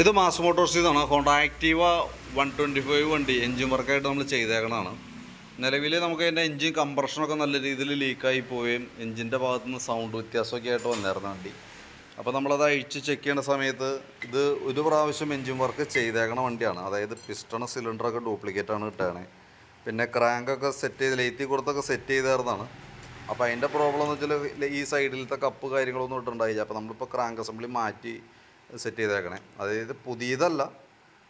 ഇത് മാസ് മോട്ടോഴ്സിൽ നിന്നാണ് Honda Activa one twenty five വണ്ടി എൻജിൻ വർക്കായിട്ട് നമ്മൾ ചെയ്തേക്കണതാണ്. നിലവിൽ നമുക്ക് അതിന്റെ എൻജിൻ കംപ്രഷനൊക്കെ നല്ല രീതിയിൽ ലീക്കായി പോവുകയും എൻജിന്റെ ഭാഗത്തു നിന്ന് സൗണ്ട് വ്യത്യാസമൊക്കെ ആയിട്ട് വന്നിരുന്ന വണ്ടി. അപ്പോൾ നമ്മളത് അഴിച്ച് ചെക്ക് ചെയ്യേണ്ട സമയത്ത് ഇത് ഒരു പ്രാവശ്യം എൻജിൻ വർക്ക് ചെയ്തേക്കണ വണ്ടിയാണ്. അതായത് പിസ്റ്റണ സിലിണ്ടറൊക്കെ ഡ്യൂപ്ലിക്കേറ്റ് ആണ് കിട്ടുകയാണ് പിന്നെ ക്രാങ്കൊക്കെ സെറ്റ് ചെയ്ത് ലേറ്റി കൊടുത്തൊക്കെ സെറ്റ് ചെയ്തായിരുന്നതാണ് അപ്പോൾ അതിന്റെ പ്രോബ്ലം എന്ന് വെച്ചാൽ ഈ സൈഡിലത്തെ കപ്പ് കാര്യങ്ങളൊന്നും ഇട്ടുണ്ടായില്ല. അപ്പോൾ നമ്മളിപ്പോൾ ക്രാങ്ക് അസംബ്ലി മാറ്റി സെറ്റ് ചെയ്തേക്കണേ. അതായത് പുതിയതല്ല.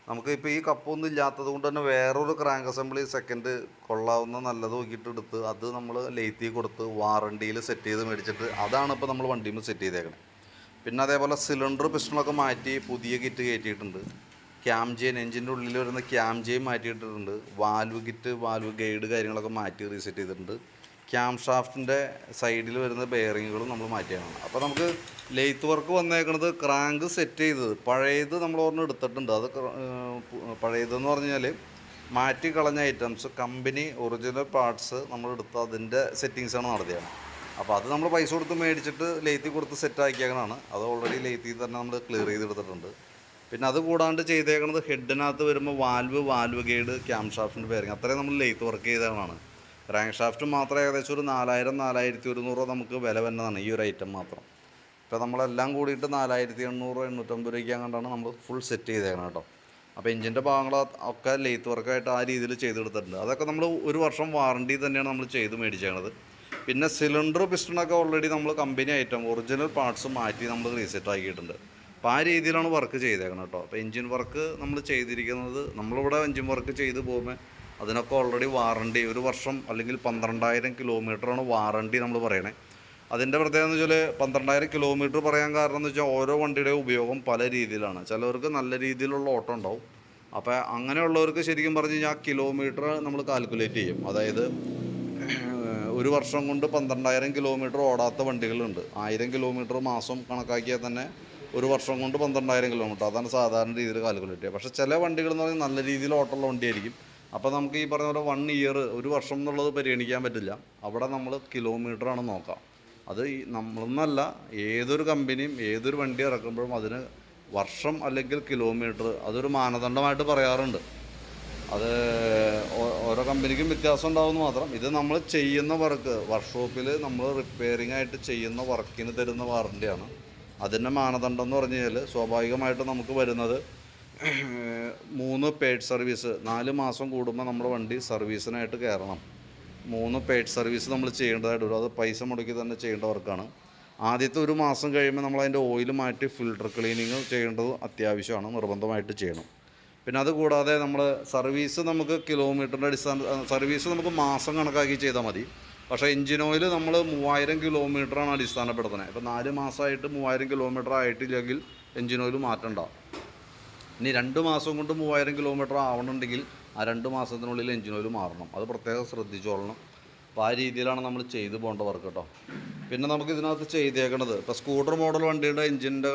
നമുക്ക് ഇപ്പോൾ ഈ കപ്പൊന്നും ഇല്ലാത്തത് കൊണ്ട് തന്നെ വേറൊരു ക്രാങ്ക് അസംബ്ലി സെക്കൻഡ് കൊള്ളാവുന്ന നല്ലത് നോക്കിയിട്ട് എടുത്ത് അത് നമ്മൾ ലേത്തി കൊടുത്ത് വാറണ്ടിയിൽ സെറ്റ് ചെയ്ത് മേടിച്ചിട്ട് അതാണ് ഇപ്പോൾ നമ്മൾ വണ്ടിയിൽ സെറ്റ് ചെയ്തേക്കണേ. പിന്നെ അതേപോലെ സിലിണ്ടർ പിസ്റ്റണൊക്കെ മാറ്റി പുതിയ കിറ്റ് കയറ്റിയിട്ടുണ്ട്. ക്യാം ചെയിൻ എഞ്ചിന്റെ ഉള്ളിൽ വരുന്ന ക്യാം ചെയിൻ മാറ്റിയിട്ടിട്ടുണ്ട്. വാൽവ് കിറ്റ് വാൽവ് ഗൈഡ് കാര്യങ്ങളൊക്കെ മാറ്റി റീസെറ്റ് ചെയ്തിട്ടുണ്ട്. ക്യാം ഷാഫ്റ്റിന്റെ സൈഡിൽ വരുന്ന ബെയറിങ്ങുകളും നമ്മൾ മാറ്റിയാണ് അപ്പോൾ നമുക്ക് ലെയ്ത്ത് വർക്ക് വന്നേക്കുന്നത് ക്രാങ്ക് സെറ്റ് ചെയ്തത്. പഴയത് നമ്മൾ ഓർമ്മ എടുത്തിട്ടുണ്ട്. അത് പഴയതെന്ന് പറഞ്ഞാൽ മാറ്റി കളഞ്ഞ ഐറ്റംസ് കമ്പനി ഒറിജിനൽ പാർട്സ് നമ്മൾ എടുത്ത് അതിന്റെ സെറ്റിങ്സാണ് നടത്തിയത് അപ്പോൾ അത് നമ്മൾ പൈസ കൊടുത്ത് മേടിച്ചിട്ട് ലെയ്ത്തി കൊടുത്ത് സെറ്റ് ആക്കിയേക്കണതാണ്. അത് ഓൾറെഡി ലെയ്ത്തിൽ തന്നെ നമ്മൾ ക്ലിയർ ചെയ്തെടുത്തിട്ടുണ്ട്. പിന്നെ അത് കൂടാണ്ട് ചെയ്തേക്കണത് ഹെഡിനകത്ത് വരുമ്പോൾ വാൽവ് വാൽവ് ഗൈഡ് ക്യാം ഷാഫ്റ്റിന്റെ പേരിങ് അത്രയും നമ്മൾ ലെയ്ത്ത് വർക്ക് ചെയ്തതാണ് റാങ്ക് ഷാഫ്റ്റ് മാത്രം ഏകദേശം ഒരു നാലായിരം നാലായിരത്തി ഒരുന്നൂറ് നമുക്ക് വില വരുന്നതാണ് ഈ ഒരു ഐറ്റം മാത്രം. ഇപ്പോൾ നമ്മളെല്ലാം കൂടിയിട്ട് നാലായിരത്തി എണ്ണൂറ് എണ്ണൂറ്റമ്പത് രൂപയ്ക്ക് കണ്ടാണ് നമ്മൾ ഫുൾ സെറ്റ് ചെയ്തേക്കണം കേട്ടോ. അപ്പോൾ എഞ്ചിന്റെ ഭാഗങ്ങൾ ഒക്കെ ലെയ്ത്ത് വർക്കായിട്ട് ആ രീതിയിൽ ചെയ്തെടുത്തിട്ടുണ്ട് അതൊക്കെ നമ്മൾ ഒരു വർഷം വാറണ്ടി തന്നെയാണ് നമ്മൾ ചെയ്ത് മേടിച്ചേക്കണത്. പിന്നെ സിലിണ്ടർ പിസ്റ്റണൊക്കെ ഓൾറെഡി നമ്മൾ കമ്പനി ഐറ്റം ഒറിജിനൽ പാർട്സ് മാറ്റി നമ്മൾ റീസെറ്റ് ആക്കിയിട്ടുണ്ട്. അപ്പോൾ ആ രീതിയിലാണ് വർക്ക് ചെയ്തേക്കണം കേട്ടോ. അപ്പോൾ എഞ്ചിൻ വർക്ക് നമ്മൾ ചെയ്തിരിക്കുന്നത് നമ്മളിവിടെ എഞ്ചിൻ വർക്ക് ചെയ്ത് പോകുമ്പോൾ അതിനൊക്കെ ഓൾറെഡി വാറണ്ടി ഒരു വർഷം അല്ലെങ്കിൽ പന്ത്രണ്ടായിരം കിലോമീറ്ററാണ് വാറണ്ടി നമ്മൾ പറയണേ. അതിന്റെ പ്രത്യേകത എന്ന് വെച്ചാൽ പന്ത്രണ്ടായിരം കിലോമീറ്റർ പറയാൻ കാരണം എന്ന് വെച്ചാൽ ഓരോ വണ്ടിയുടെ ഉപയോഗം പല രീതിയിലാണ്. ചിലവർക്ക് നല്ല രീതിയിലുള്ള ഓട്ടം ഉണ്ടാവും. അപ്പോൾ അങ്ങനെയുള്ളവർക്ക് ശരിക്കും പറഞ്ഞു കഴിഞ്ഞാൽ കിലോമീറ്റർ നമ്മൾ കാൽക്കുലേറ്റ് ചെയ്യും. അതായത് ഒരു വർഷം കൊണ്ട് പന്ത്രണ്ടായിരം കിലോമീറ്റർ ഓടാത്ത വണ്ടികളുണ്ട്. ആയിരം കിലോമീറ്റർ മാസം കണക്കാക്കിയാൽ തന്നെ ഒരു വർഷം കൊണ്ട് പന്ത്രണ്ടായിരം കിലോമീറ്റർ അതാണ് സാധാരണ രീതിയിൽ കാൽക്കുലേറ്റ് ചെയ്യുക. പക്ഷേ ചില വണ്ടികൾ എന്ന് പറഞ്ഞാൽ നല്ല രീതിയിൽ ഓട്ടമുള്ള വണ്ടിയായിരിക്കും. അപ്പോൾ നമുക്ക് ഈ പറഞ്ഞ പോലെ വൺ ഇയർ ഒരു വർഷം എന്നുള്ളത് പരിഗണിക്കാൻ പറ്റില്ല. അവിടെ നമ്മൾ കിലോമീറ്ററാണ് നോക്കാം. അത് നമ്മളൊന്നല്ല ഏതൊരു കമ്പനിയും ഏതൊരു വണ്ടി ഇറക്കുമ്പോഴും അതിന് വർഷം അല്ലെങ്കിൽ കിലോമീറ്റർ അതൊരു മാനദണ്ഡമായിട്ട് പറയാറുണ്ട്. അത് ഓരോ കമ്പനിക്കും വ്യത്യാസം ഉണ്ടാവുമെന്ന് മാത്രം. ഇത് നമ്മൾ ചെയ്യുന്ന വർക്ക് വർക്ക്ഷോപ്പിൽ നമ്മൾ റിപ്പയറിംഗ് ആയിട്ട് ചെയ്യുന്ന വർക്കിന് തരുന്ന വാറണ്ടിയാണ് അതിന്റെ മാനദണ്ഡം എന്ന് പറഞ്ഞു കഴിഞ്ഞാൽ സ്വാഭാവികമായിട്ട് നമുക്ക് വരുന്നത് മൂന്ന് പെയ്ഡ് സർവീസ് നാല് മാസം കൂടുമ്പോൾ നമ്മുടെ വണ്ടി സർവീസിനായിട്ട് കയറണം മൂന്ന് പെയ്ഡ് സർവീസ് നമ്മൾ ചെയ്യേണ്ടതായിട്ട് വരും. അത് പൈസ മുടക്കി തന്നെ ചെയ്യേണ്ട വർക്കാണ് ആദ്യത്തെ ഒരു മാസം കഴിയുമ്പോൾ നമ്മൾ അതിന്റെ ഓയിൽ മാറ്റി ഫിൽട്ടർ ക്ലീനിങ് ചെയ്യേണ്ടത് അത്യാവശ്യമാണ്. നിർബന്ധമായിട്ട് ചെയ്യണം. പിന്നെ അതുകൂടാതെ നമ്മൾ സർവീസ് നമുക്ക് കിലോമീറ്ററിന്റെ അടിസ്ഥാന സർവീസ് നമുക്ക് മാസം കണക്കാക്കി ചെയ്താൽ മതി. പക്ഷേ എഞ്ചിൻ ഓയിൽ നമ്മൾ മൂവായിരം കിലോമീറ്ററാണ് അടിസ്ഥാനപ്പെടുത്തുന്നത്. ഇപ്പോൾ നാല് മാസമായിട്ട് മൂവായിരം കിലോമീറ്റർ ആയിട്ടില്ലെങ്കിൽ എഞ്ചിൻ ഓയിൽ മാറ്റണ്ട. ഇനി രണ്ട് മാസം കൊണ്ട് മൂവായിരം കിലോമീറ്റർ ആവണമെങ്കിൽ ആ രണ്ട് മാസത്തിനുള്ളിൽ എഞ്ചിൻ ഓയിൽ മാറണം. അത് പ്രത്യേകം ശ്രദ്ധിച്ചോളണം. അപ്പോൾ ആ രീതിയിലാണ് നമ്മൾ ചെയ്തു പോകേണ്ട വർക്ക് കേട്ടോ പിന്നെ നമുക്ക് ഇതിനകത്ത് ചെയ്തേക്കണത് ഇപ്പോൾ സ്കൂട്ടർ മോഡൽ വണ്ടിയുടെ എഞ്ചിന്റെ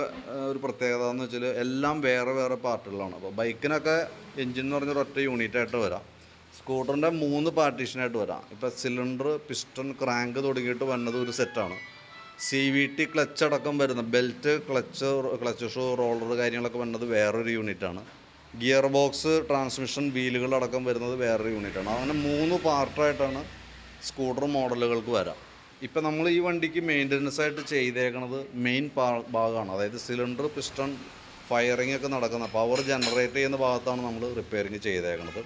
ഒരു പ്രത്യേകത എന്ന് വെച്ചാൽ എല്ലാം വേറെ വേറെ പാർട്ടുകളാണ് അപ്പോൾ ബൈക്കിനൊക്കെ എഞ്ചിൻ എന്ന് പറഞ്ഞൊരു ഒറ്റ യൂണിറ്റ് ആയിട്ട് വരാം. സ്കൂട്ടറിന്റെ മൂന്ന് പാർട്ടീഷനായിട്ട് വരാം. ഇപ്പോൾ സിലിണ്ടർ പിസ്റ്റൺ ക്രാങ്ക് തുടങ്ങിയിട്ട് വന്നത് ഒരു സെറ്റാണ് സി വി ടി ക്ലച്ച് അടക്കം വരുന്ന belt clutch clutch shoe roller കാര്യങ്ങളൊക്കെ വരുന്നത് വേറൊരു യൂണിറ്റാണ്. ഗിയർ ബോക്സ് ട്രാൻസ്മിഷൻ വീലുകൾ അടക്കം വരുന്നത് വേറൊരു യൂണിറ്റാണ്. അങ്ങനെ മൂന്ന് പാർട്ടായിട്ടാണ് സ്കൂട്ടർ മോഡലുകൾക്ക് വരാം. ഇപ്പം നമ്മൾ ഈ വണ്ടിക്ക് മെയിന്റനൻസ് ആയിട്ട് ചെയ്തേക്കുന്നത് മെയിൻ ഭാഗമാണ്. അതായത് സിലിണ്ടർ പിസ്റ്റൺ ഫയറിംഗ് ഒക്കെ നടക്കുന്ന പവർ ജനറേറ്റ് ചെയ്യുന്ന ഭാഗത്താണ് നമ്മൾ റിപ്പയറിങ് ചെയ്തേക്കുന്നത്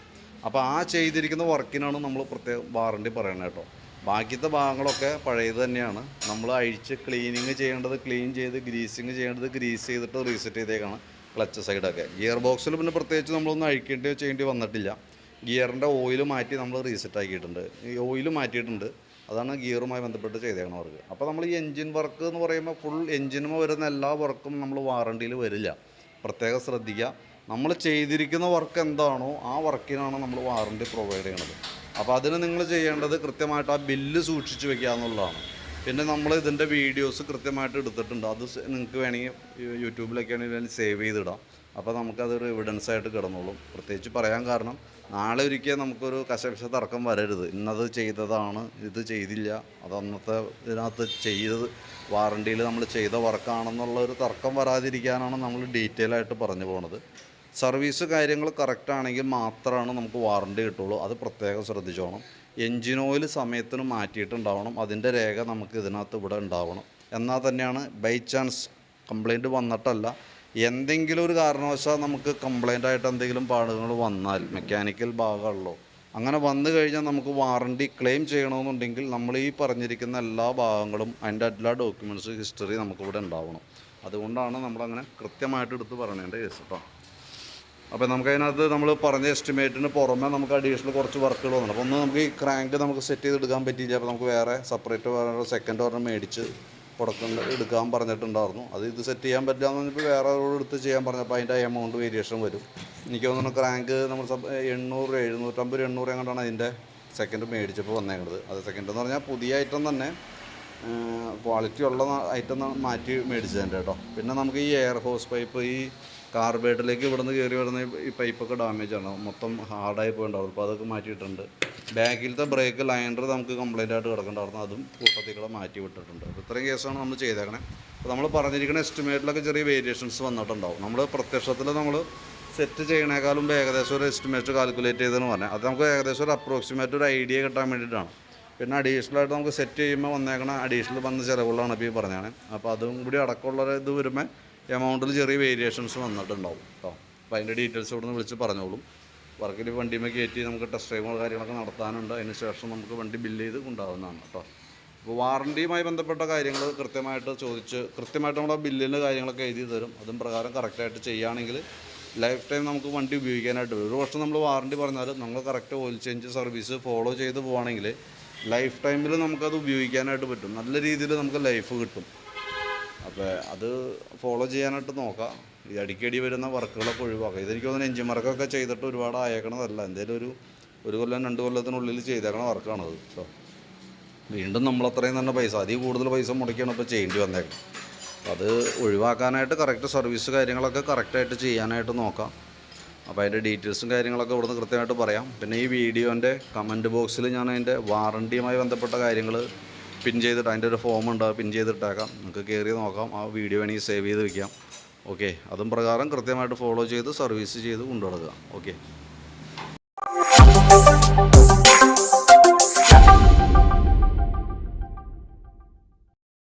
അപ്പോൾ ആ ചെയ്തിരിക്കുന്ന വർക്കിനാണ് നമ്മൾ പ്രത്യേകം വാറണ്ടി പറയണത് കേട്ടോ. ബാക്കിയത്തെ ഭാഗങ്ങളൊക്കെ പഴയത് തന്നെയാണ്. നമ്മൾ അഴിച്ച് ക്ലീനിങ് ചെയ്യേണ്ടത് ക്ലീൻ ചെയ്ത് ഗ്രീസിങ് ചെയ്യേണ്ടത് ഗ്രീസ് ചെയ്തിട്ട് റീസെറ്റ് ചെയ്തേക്കാണ് ക്ലച്ച് സൈഡൊക്കെ ഗിയർ ബോക്സിൽ പിന്നെ പ്രത്യേകിച്ച് നമ്മളൊന്നും അഴിക്കേണ്ടി ചെയ്യേണ്ടി വന്നിട്ടില്ല. ഗിയറിന്റെ ഓയിൽ മാറ്റി നമ്മൾ റീസെറ്റ് ആക്കിയിട്ടുണ്ട്. ഈ ഓയിൽ മാറ്റിയിട്ടുണ്ട്. അതാണ് ഗിയറുമായി ബന്ധപ്പെട്ട് ചെയ്തേക്കണം അവർക്ക്. അപ്പോൾ നമ്മൾ ഈ എൻജിൻ വർക്ക് എന്ന് പറയുമ്പോൾ ഫുൾ എൻജിനുമ വരുന്ന എല്ലാ വർക്കും നമ്മൾ വാറണ്ടിയിൽ വരില്ല. പ്രത്യേകം ശ്രദ്ധിക്കുക. നമ്മൾ ചെയ്തിരിക്കുന്ന വർക്ക് എന്താണോ ആ വർക്കിനാണ് നമ്മൾ വാറണ്ടി പ്രൊവൈഡ് ചെയ്യണത്. അപ്പോൾ അതിന് നിങ്ങൾ ചെയ്യേണ്ടത് കൃത്യമായിട്ട് ആ ബില്ല് സൂക്ഷിച്ചു വെക്കുക എന്നുള്ളതാണ്. പിന്നെ നമ്മൾ ഇതിന്റെ വീഡിയോസ് കൃത്യമായിട്ട് എടുത്തിട്ടുണ്ട്. അത് നിങ്ങൾക്ക് വേണമെങ്കിൽ യൂട്യൂബിലൊക്കെ ആണെങ്കിൽ സേവ് ചെയ്തിടാം. അപ്പോൾ നമുക്കതൊരു എവിഡൻസ് ആയിട്ട് കിടന്നോളും. പ്രത്യേകിച്ച് പറയാൻ കാരണം നാളെ ഒരിക്കൽ നമുക്കൊരു കശപിശ തർക്കം വരരുത്. ഇന്നത് ചെയ്തതാണ് ഇത് ചെയ്തില്ല അത് അന്നത്തെ ഇതിനകത്ത് ചെയ്തത് വാറണ്ടിയിൽ നമ്മൾ ചെയ്ത വർക്കാണെന്നുള്ള ഒരു തർക്കം വരാതിരിക്കാനാണ് നമ്മൾ ഡീറ്റെയിൽ ആയിട്ട് പറഞ്ഞു പോകുന്നത് സർവീസ് കാര്യങ്ങൾ കറക്റ്റ് ആണെങ്കിൽ മാത്രമാണ് നമുക്ക് വാറണ്ടി കിട്ടുള്ളൂ. അത് പ്രത്യേകം ശ്രദ്ധിച്ചോണം. എൻജിൻ ഓയിൽ സമയത്തിന് മാറ്റിയിട്ടുണ്ടാവണം. അതിന്റെ രേഖ നമുക്ക് ഇതിനകത്ത് ഇവിടെ ഉണ്ടാവണം. എന്നാൽ തന്നെയാണ് ബൈ ചാൻസ് കംപ്ലൈന്റ് വന്നിട്ടല്ല. എന്തെങ്കിലും ഒരു കാരണവശാൽ നമുക്ക് കംപ്ലൈന്റ് ആയിട്ട് എന്തെങ്കിലും പാടുകൾ വന്നാൽ മെക്കാനിക്കൽ ഭാഗമുള്ളൂ അങ്ങനെ വന്നു കഴിഞ്ഞാൽ നമുക്ക് വാറണ്ടി ക്ലെയിം ചെയ്യണമെന്നുണ്ടെങ്കിൽ നമ്മൾ ഈ പറഞ്ഞിരിക്കുന്ന എല്ലാ ഭാഗങ്ങളും അതിന്റെ എല്ലാ ഡോക്യുമെന്റ്സ് ഹിസ്റ്ററി നമുക്കിവിടെ ഉണ്ടാവണം. അതുകൊണ്ടാണ് നമ്മളങ്ങനെ കൃത്യമായിട്ട് എടുത്ത് പറയേണ്ട കേസ് കേട്ടോ അപ്പോൾ നമുക്കതിനകത്ത് നമ്മൾ പറഞ്ഞ എസ്റ്റിമേറ്റിന് പുറമെ നമുക്ക് അഡീഷണൽ കുറച്ച് വർക്കുകൾ വന്നിട്ടുണ്ട് അപ്പോൾ ഒന്ന് നമുക്ക് ഈ ക്രാങ്ക് നമുക്ക് സെറ്റ് ചെയ്തെടുക്കാൻ പറ്റിയില്ല. അപ്പോൾ നമുക്ക് വേറെ സെപ്പറേറ്റ് വേറെ സെക്കൻഡ് ഒരെണ്ണം മേടിച്ച് പുറത്തുനിന്ന് എടുക്കാൻ പറഞ്ഞിട്ടുണ്ടായിരുന്നു. അത് ഇത് സെറ്റ് ചെയ്യാൻ പറ്റില്ല എന്ന് പറഞ്ഞപ്പോൾ വേറെ ആളോട് എടുത്ത് ചെയ്യാൻ പറഞ്ഞപ്പോൾ അതിന്റെ എമൗണ്ട് വേരിയേഷൻ വരും. എനിക്ക് തോന്നുന്നു ക്രാങ്ക് നമ്മൾ എണ്ണൂറ് എഴുന്നൂറ്റമ്പത് എണ്ണൂറ് എങ്ങോട്ടാണ് അതിന്റെ സെക്കൻഡ് മേടിച്ചപ്പോൾ വന്നേക്കുന്നത് അത് സെക്കൻഡ് എന്ന് പറഞ്ഞാൽ പുതിയ ഐറ്റം തന്നെ ക്വാളിറ്റി ഉള്ള ഐറ്റം മാറ്റി മേടിച്ചതിന്റെ കേട്ടോ പിന്നെ നമുക്ക് ഈ എയർ ഹോസ് പൈപ്പ് ഈ കാർബേറ്റിലേക്ക് ഇവിടുന്ന് കയറി വരുന്ന ഈ- പൈപ്പൊക്കെ ഡാമേജ് ആണ്. മൊത്തം ഹാർഡായി പോയിണ്ടാവും. അപ്പോൾ അതൊക്കെ മാറ്റിയിട്ടുണ്ട്. ബാക്കിലത്തെ ബ്രേക്ക് ലൈനർ നമുക്ക് കംപ്ലൈന്റ് ആയിട്ട് കിടക്കണ്ടായിരുന്നു അതും കൂട്ടത്തിക്കൂടെ മാറ്റി വിട്ടിട്ടുണ്ട്. അപ്പോൾ ഇത്രയും കേസാണ് നമ്മൾ ചെയ്തേക്കണേ. അപ്പോൾ നമ്മൾ പറഞ്ഞിരിക്കുന്ന എസ്റ്റിമേറ്റിലൊക്കെ ചെറിയ വേരിയേഷൻസ് വന്നിട്ടുണ്ടാവും. നമ്മൾ പ്രത്യക്ഷത്തിൽ നമ്മൾ സെറ്റ് ചെയ്യണേക്കാളും ഏകദേശം ഒരു എസ്റ്റിമേറ്റ് കാൽക്കുലേറ്റ് ചെയ്തെന്ന് പറഞ്ഞാൽ അത് നമുക്ക് ഏകദേശം ഒരു അപ്രോക്സിമേറ്റ് ഒരു ഐഡിയ കിട്ടാൻ വേണ്ടിയിട്ടാണ്. പിന്നെ അഡീഷണൽ ആയിട്ട് നമുക്ക് സെറ്റ് ചെയ്യുമ്പോൾ വന്നേക്കണ അഡീഷണൽ വന്ന ചിലവുകളാണ് ഇപ്പോൾ ഈ പറഞ്ഞാണ് അപ്പോൾ അതും കൂടി അടക്കമുള്ള ഇത് വരുമ്പോൾ എമൗണ്ടിൽ ചെറിയ വേരിയേഷൻസ് വന്നിട്ടുണ്ടാവും കേട്ടോ അപ്പോൾ അതിന്റെ ഡീറ്റെയിൽസ് ഇവിടെ നിന്ന് വിളിച്ച് പറഞ്ഞോളും. വർക്കിൽ വണ്ടിയുമ്പോൾ കയറ്റി നമുക്ക് ടെസ്റ്റ് ഡ്രൈവോ കാര്യങ്ങളൊക്കെ നടത്താനുണ്ട്. അതിന് ശേഷം നമുക്ക് വണ്ടി ബില്ല് ചെയ്ത് കൊണ്ടാവുന്നതാണ് കേട്ടോ അപ്പോൾ വാറണ്ടിയുമായി ബന്ധപ്പെട്ട കാര്യങ്ങൾ കൃത്യമായിട്ട് ചോദിച്ച് കൃത്യമായിട്ട് നമ്മുടെ ബില്ലിന്റെ കാര്യങ്ങളൊക്കെ എഴുതി തരും. അതും പ്രകാരം കറക്റ്റായിട്ട് ചെയ്യുകയാണെങ്കിൽ ലൈഫ് ടൈം നമുക്ക് വണ്ടി ഉപയോഗിക്കാനായിട്ട് വരും. ഒരു വർഷം നമ്മൾ വാറണ്ടി പറഞ്ഞാൽ നമ്മൾ correct oil change service follow ചെയ്ത് പോവുകയാണെങ്കിൽ ലൈഫ് ടൈമിൽ നമുക്കത് ഉപയോഗിക്കാനായിട്ട് പറ്റും. നല്ല രീതിയിൽ നമുക്ക് ലൈഫ് കിട്ടും. അപ്പോൾ അത് ഫോളോ ചെയ്യാനായിട്ട് നോക്കാം. ഈ അടിക്കടി വരുന്ന വർക്കുകളൊക്കെ ഒഴിവാക്കാം. ഇതെനിക്ക് തോന്നുന്നു എഞ്ചിൻ വർക്കൊക്കെ ചെയ്തിട്ട് ഒരുപാട് ആയേക്കണതല്ല. എന്തേലും ഒരു ഒരു കൊല്ലം രണ്ട് കൊല്ലത്തിനുള്ളിൽ ചെയ്തേക്കണ വർക്കാണത് കേട്ടോ വീണ്ടും നമ്മൾ അത്രയും തന്നെ പൈസ അതിൽ കൂടുതൽ പൈസ മുടക്കിയാണ് ഇപ്പോൾ ചെയ്യേണ്ടി വന്നേക്കുന്നത് അത് ഒഴിവാക്കാനായിട്ട് കറക്റ്റ് സർവീസ് കാര്യങ്ങളൊക്കെ കറക്റ്റായിട്ട് ചെയ്യാനായിട്ട് നോക്കാം. അപ്പോൾ അതിന്റെ ഡീറ്റെയിൽസും കാര്യങ്ങളൊക്കെ ഇവിടുന്ന് കൃത്യമായിട്ട് പറയാം. പിന്നെ ഈ വീഡിയോന്റെ കമന്റ് ബോക്സിൽ ഞാൻ അതിന്റെ വാറണ്ടിയുമായി ബന്ധപ്പെട്ട കാര്യങ്ങൾ പിൻ ചെയ്തിട്ട് അതിന്റെ ഒരു ഫോം ഉണ്ട് പിൻ ചെയ്തിട്ടേക്കാം. നിങ്ങൾക്ക് കയറി നോക്കാം. ആ വീഡിയോ വേണമെങ്കിൽ സേവ് ചെയ്ത് വെക്കാം. ഓക്കെ അതും പ്രകാരം കൃത്യമായിട്ട് ഫോളോ ചെയ്ത് സർവീസ് ചെയ്ത് കൊണ്ടുനടക്കുക. ഓക്കെ